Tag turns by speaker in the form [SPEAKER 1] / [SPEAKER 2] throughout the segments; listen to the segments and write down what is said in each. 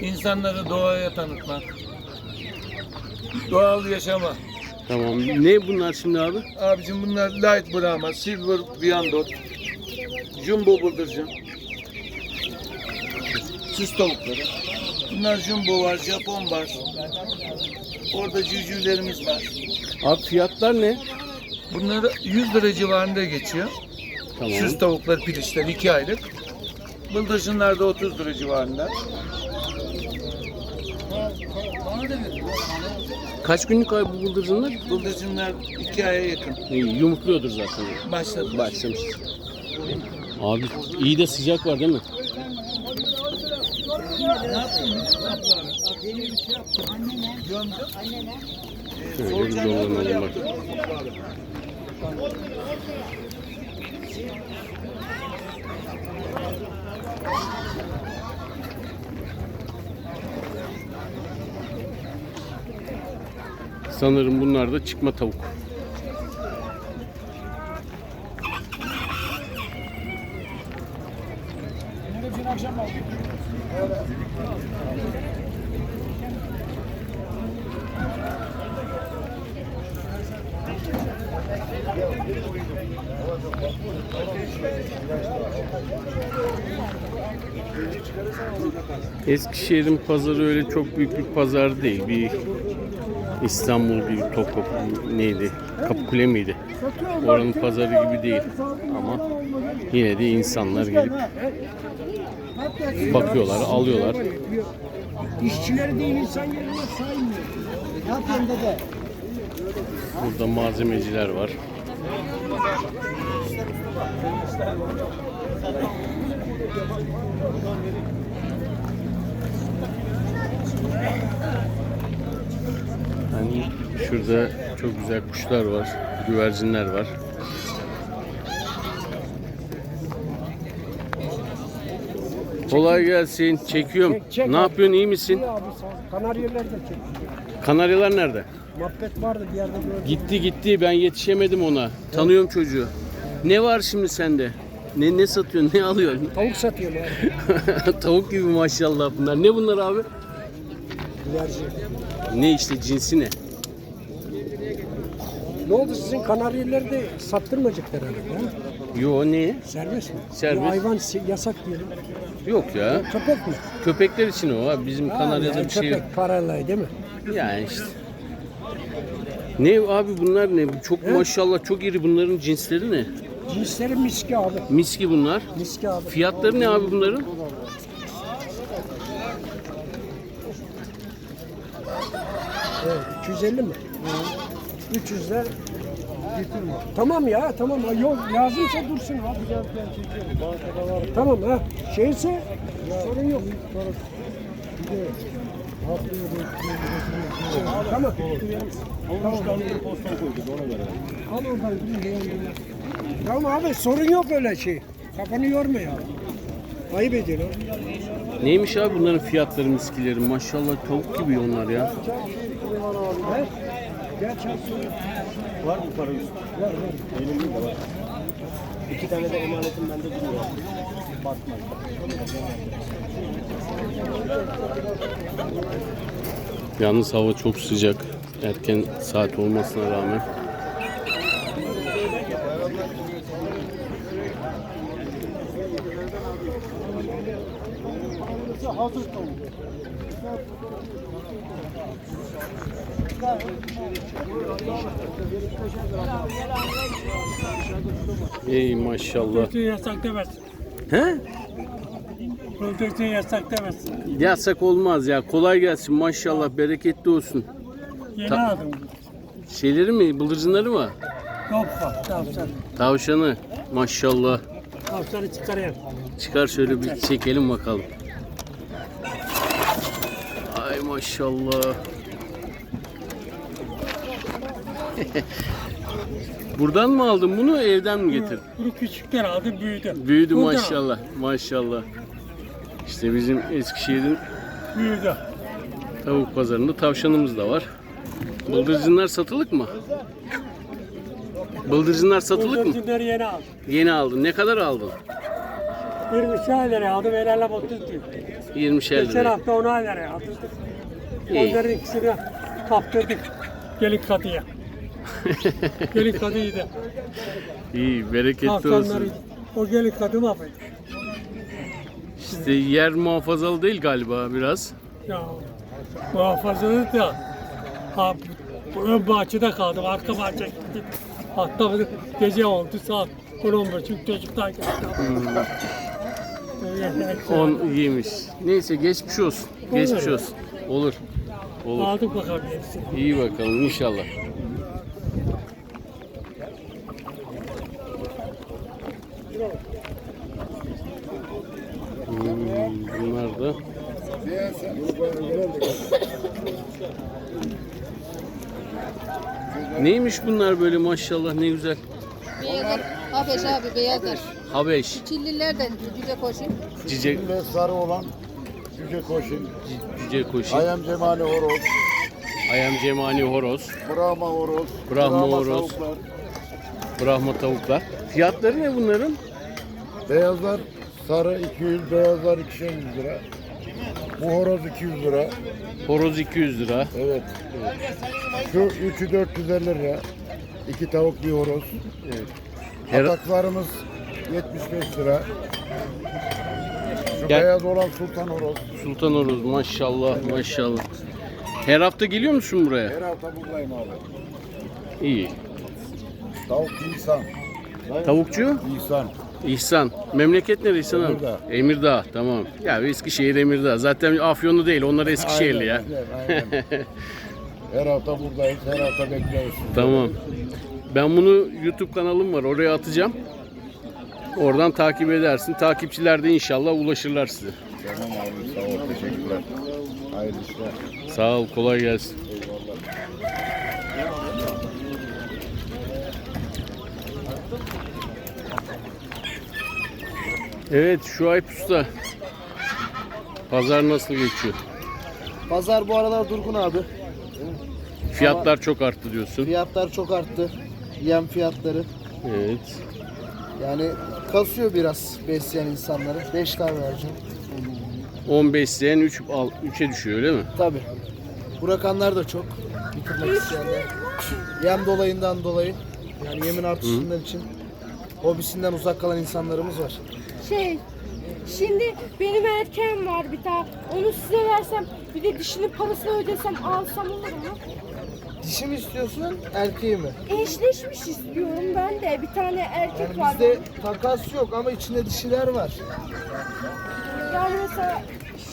[SPEAKER 1] İnsanları doğaya tanıtmak. Doğal yaşama.
[SPEAKER 2] Tamam. Ne bunlar şimdi abi?
[SPEAKER 1] Abicim bunlar light Brahma, silver Viandot, jumbo bıldırcın. Süs tavukları. Bunlar jumbo var, Japon var. Orada cücülerimiz var.
[SPEAKER 2] Abi fiyatlar ne?
[SPEAKER 1] Bunları 100 lira civarında geçiyor.
[SPEAKER 2] Tamam.
[SPEAKER 1] Süs tavukları, pilişler 2 aylık. Bıldırcınlar da 30 lira civarında.
[SPEAKER 2] Kaç günlük abi bu bıldırcınlar?
[SPEAKER 1] Bıldırcınlar 2 aya yakın.
[SPEAKER 2] İyi, yumurtluyordur zaten.
[SPEAKER 1] Başladı.
[SPEAKER 2] Başlamış. Abi iyi de sıcak var değil mi? Şöyle bir dolanalım bak. Sanırım bunlar da çıkma tavuk. Eskişehir'in pazarı öyle çok büyük bir pazar değil. Bir İstanbul gibi Topkapı neydi? Kapıkule miydi? Oranın pazarı gibi değil. Ama yine de insanlar gelip bakıyorlar, alıyorlar.
[SPEAKER 3] İşçileri değil insan yerine saymıyor.
[SPEAKER 2] Burada malzemeciler var. Şurada çok güzel kuşlar var, güvercinler var. Kolay gelsin. Çekiyorum.
[SPEAKER 3] Çek, çek
[SPEAKER 2] ne
[SPEAKER 3] abi.
[SPEAKER 2] yapıyorsun? iyi misin?
[SPEAKER 3] İyi abi. Kanaryalar da çek.
[SPEAKER 2] Kanaryalar nerede?
[SPEAKER 3] Muhabbet vardı bir yerde gördüm.
[SPEAKER 2] Gitti gitti. Ben yetişemedim ona. Tanıyorum çocuğu. Ne var şimdi sende? Ne ne satıyorsun? Ne alıyorsun?
[SPEAKER 3] Tavuk satıyorum abi.
[SPEAKER 2] Tavuk gibi maşallah bunlar. Ne bunlar abi?
[SPEAKER 3] Güvercin.
[SPEAKER 2] Ne işte cinsi ne?
[SPEAKER 3] Ne oldu sizin kanaryaları da sattırmayacaklar herhalde ha?
[SPEAKER 2] Yo ne?
[SPEAKER 3] Serbest mi?
[SPEAKER 2] Serbest.
[SPEAKER 3] Bu hayvan si- yasak diyor.
[SPEAKER 2] Yok ya.
[SPEAKER 3] Köpek mi?
[SPEAKER 2] Köpekler için o abi. Bizim Kanarya'da bir şey yok.
[SPEAKER 3] Köpek paralı değil mi?
[SPEAKER 2] Yani işte. Ne abi bunlar ne? Çok maşallah çok iri bunların cinsleri ne?
[SPEAKER 3] Cinsleri miski abi.
[SPEAKER 2] Miski bunlar.
[SPEAKER 3] Miski abi.
[SPEAKER 2] Fiyatları ne abi bunların?
[SPEAKER 3] Evet, 250 mi? 300'ler Tamam ya tamam ha, yok lazımsa dursun abi. Tamam ha şeyse sorun yok. Tamam. Al oradan. Tamam abi sorun yok öyle şey. Kafanı yorma ya. Ayıp ediyorsun.
[SPEAKER 2] Neymiş abi bunların fiyatları miskileri? Maşallah tavuk gibi onlar ya.
[SPEAKER 3] He? Gel söyle.
[SPEAKER 4] Var mı para üstü?
[SPEAKER 3] Var var.
[SPEAKER 4] Benim de var. İki tane de emanetim bende duruyor. Batma.
[SPEAKER 2] Yalnız hava çok sıcak. Erken saat olmasına rağmen.
[SPEAKER 3] Hazır tavuk.
[SPEAKER 2] Ey maşallah.
[SPEAKER 5] Protein yasak demez.
[SPEAKER 2] He?
[SPEAKER 5] Protein yasak demez.
[SPEAKER 2] Yasak olmaz ya. Kolay gelsin maşallah. Bereketli olsun.
[SPEAKER 5] Yeni
[SPEAKER 2] Ta-
[SPEAKER 5] aldım.
[SPEAKER 2] Şeyleri mi? Bıldırcınları mı?
[SPEAKER 5] Yok var. Tavşan.
[SPEAKER 2] Tavşanı. Maşallah.
[SPEAKER 5] Tavşanı çıkarayım.
[SPEAKER 2] Çıkar şöyle bir çekelim bakalım. Ay maşallah. Buradan mı aldın bunu evden mi getirdin?
[SPEAKER 5] Bunu küçükten aldım büyüdü.
[SPEAKER 2] Büyüdü
[SPEAKER 5] Buradan
[SPEAKER 2] maşallah. Maşallah. İşte bizim Eskişehir'in
[SPEAKER 5] aldım, Büyüdü.
[SPEAKER 2] tavuk pazarında tavşanımız da var. Bıldırcınlar satılık mı? Bıldırcınlar satılık mı?
[SPEAKER 5] Bıldırcınları yeni aldım.
[SPEAKER 2] Yeni aldın. Ne kadar aldın?
[SPEAKER 5] Bir şeyleri aldım. El alem 30 diyor.
[SPEAKER 2] 20'şer
[SPEAKER 5] Geçen
[SPEAKER 2] lira.
[SPEAKER 5] hafta ona göre aldık.
[SPEAKER 2] İyi.
[SPEAKER 5] Onların ikisini kaptırdık. Gelin kadıya. Gelin kadıydı.
[SPEAKER 2] İyi, bereketli
[SPEAKER 5] Haftanları
[SPEAKER 2] olsun.
[SPEAKER 5] o gelin kadı mahvetti.
[SPEAKER 2] İşte yer muhafazalı değil galiba biraz.
[SPEAKER 5] Ya muhafazalı da ha, ön bahçede kaldım. Arka bahçe gittim. Hatta gece oldu saat 10-15 çocuklar geldi. Öyle,
[SPEAKER 2] 10 yemiş. Neyse geçmiş olsun. Geçmiş
[SPEAKER 5] Olur.
[SPEAKER 2] olsun. Olur. Olur.
[SPEAKER 5] Aldık bakalım hepsini.
[SPEAKER 2] İyi bakalım inşallah. Bunlar da Neymiş bunlar böyle maşallah ne güzel.
[SPEAKER 6] Beyazlar, Habeş abi beyazlar.
[SPEAKER 2] Habeş,
[SPEAKER 6] Çillilerden cüce koşun.
[SPEAKER 2] cice,
[SPEAKER 7] Ve sarı olan Yüce Koşun,
[SPEAKER 2] cice koşu,
[SPEAKER 7] Ayam Cemali Horoz,
[SPEAKER 2] ayam cemani horoz,
[SPEAKER 7] Brahma Horoz,
[SPEAKER 2] Brahma horoz.
[SPEAKER 7] tavuklar.
[SPEAKER 2] brahma tavuklar. Fiyatları ne bunların?
[SPEAKER 7] Beyazlar sarı 200, beyazlar 200 lira. Bu horoz 200 lira.
[SPEAKER 2] Horoz 200 lira.
[SPEAKER 7] Evet. Şu üçü 450 lira. İki tavuk bir horoz.
[SPEAKER 2] Her-
[SPEAKER 7] Ataklarımız 75 lira. Şu
[SPEAKER 2] Gel.
[SPEAKER 7] beyaz olan Sultan Horoz.
[SPEAKER 2] Sultan horoz maşallah maşallah. Her hafta geliyor musun buraya?
[SPEAKER 7] Her hafta buradayım abi.
[SPEAKER 2] İyi.
[SPEAKER 7] Tavuk İhsan.
[SPEAKER 2] Tavukçu?
[SPEAKER 7] İhsan.
[SPEAKER 2] İhsan. Memleket neresi İhsan abi?
[SPEAKER 7] Emirdağ.
[SPEAKER 2] Emirdağ. Tamam. Ya Eskişehir Emirdağ. Zaten Afyonlu değil. Onlar Eskişehirli ya.
[SPEAKER 7] Aynen, aynen. Her hafta buradayız, her hafta bekleriz.
[SPEAKER 2] Tamam. Ben bunu YouTube kanalım var. Oraya atacağım. Oradan takip edersin. Takipçiler de inşallah ulaşırlar size.
[SPEAKER 7] Tamam abi, sağ ol, teşekkürler. Hayırlı işler.
[SPEAKER 2] Sağ ol. Kolay gelsin. Evet Şuayb Usta. Pazar nasıl geçiyor?
[SPEAKER 8] Pazar bu aralar durgun abi.
[SPEAKER 2] Fiyatlar çok arttı diyorsun.
[SPEAKER 8] Fiyatlar çok arttı. Yem fiyatları.
[SPEAKER 2] Evet.
[SPEAKER 8] Yani kasıyor biraz besleyen insanları. 5 tane vereceğim.
[SPEAKER 2] 15 isteyen 3 al 3'e düşüyor öyle mi?
[SPEAKER 8] Tabi. Bırakanlar da çok. Bitirmek isteyenler. Yem dolayından dolayı. Yani yemin artışından için hobisinden uzak kalan insanlarımız var.
[SPEAKER 9] Şey, şimdi benim erkeğim var bir tane. Onu size versem, bir de dişinin parasını ödesem alsam olur mu?
[SPEAKER 8] Dişi mi istiyorsun, erkeği mi?
[SPEAKER 9] Eşleşmiş istiyorum ben de. Bir tane erkek
[SPEAKER 8] Yani
[SPEAKER 9] var.
[SPEAKER 8] bizde takas yok ama içinde dişiler var.
[SPEAKER 9] Yani mesela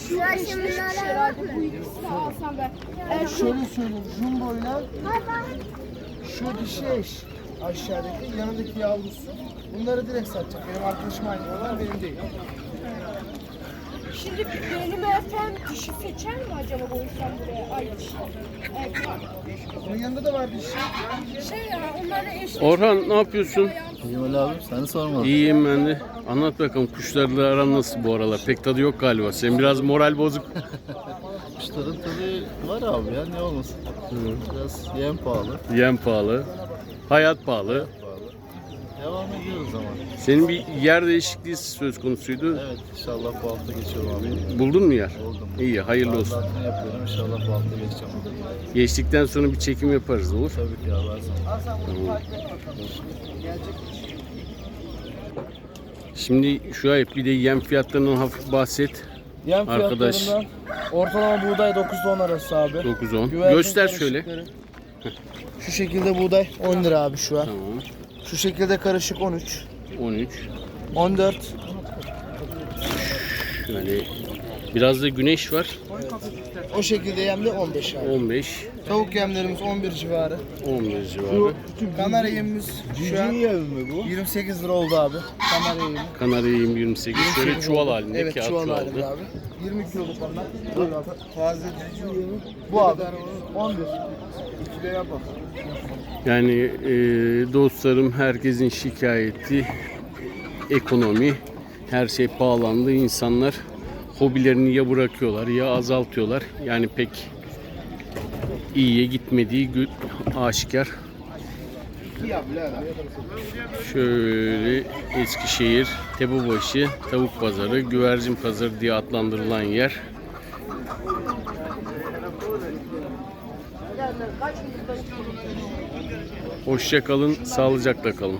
[SPEAKER 9] şu eşleşmiş herhalde bu ikisini alsam ben. Erkek
[SPEAKER 8] Şöyle söyleyeyim, jumbo ile şu dişi eş aşağıdaki, yanındaki yavrusu. Bunları direkt satacak. Benim arkadaşım aynı onlar, benim değil.
[SPEAKER 9] Şimdi benim erkeğim dişi seçer mi acaba bu insan buraya? Ay dişi.
[SPEAKER 8] Bunun yanında da var dişi.
[SPEAKER 9] Şey ya onları eşleşmiş.
[SPEAKER 2] Orhan ne yapıyorsun?
[SPEAKER 10] İyiyim Ali abi, seni sorma.
[SPEAKER 2] İyiyim ben de. Anlat bakalım kuşlarla aran nasıl bu aralar? Pek tadı yok galiba. Sen biraz moral bozuk.
[SPEAKER 10] Kuşların tadı var abi ya, ne olmasın. Biraz yem pahalı,
[SPEAKER 2] Yem pahalı. Hayat pahalı.
[SPEAKER 10] pahalı. Devam ediyoruz ama.
[SPEAKER 2] Senin bir yer değişikliği söz konusuydu.
[SPEAKER 10] Evet, inşallah bu hafta geçiyorum abi.
[SPEAKER 2] Buldun mu yer?
[SPEAKER 10] Buldum.
[SPEAKER 2] İyi, hayırlı olsun.
[SPEAKER 10] Zaten yapıyorum, inşallah bu hafta geçeceğim.
[SPEAKER 2] Geçtikten sonra bir çekim yaparız olur.
[SPEAKER 10] Tabii ki abi, her zaman.
[SPEAKER 2] Şimdi şu ay bir de yem fiyatlarından hafif bahset.
[SPEAKER 8] Yem
[SPEAKER 2] Arkadaş.
[SPEAKER 8] fiyatlarından ortalama buğday 9-10 arası abi.
[SPEAKER 2] 9-10.
[SPEAKER 8] Güvercin
[SPEAKER 2] Göster şöyle.
[SPEAKER 8] karışıkları. Şu şekilde buğday 10 lira abi şu an.
[SPEAKER 2] Tamam.
[SPEAKER 8] Şu şekilde karışık 13.
[SPEAKER 2] 13.
[SPEAKER 8] 14.
[SPEAKER 2] Şöyle biraz da güneş var.
[SPEAKER 8] O şekilde yemde 15 abi.
[SPEAKER 2] 15.
[SPEAKER 8] Tavuk yemlerimiz 11 civarı.
[SPEAKER 2] 11 civarı.
[SPEAKER 8] Kanarya yemimiz şu an 28 lira oldu abi. Kanarya yemi.
[SPEAKER 2] Kanarya yem 28. Şöyle çuval halinde.
[SPEAKER 8] Evet
[SPEAKER 2] kağıt
[SPEAKER 8] çuval halinde abi. 20 kiloluk onlar. Buyur abi. Taze cücü yemi. Bu abi. 11. İkide yap bak.
[SPEAKER 2] Yani e, dostlarım herkesin şikayeti ekonomi. Her şey pahalandı. İnsanlar hobilerini ya bırakıyorlar ya azaltıyorlar. Yani pek iyiye gitmediği aşikar. Şöyle Eskişehir, Tepebaşı, Tavuk Pazarı, Güvercin Pazarı diye adlandırılan yer. Hoşça kalın, sağlıcakla kalın.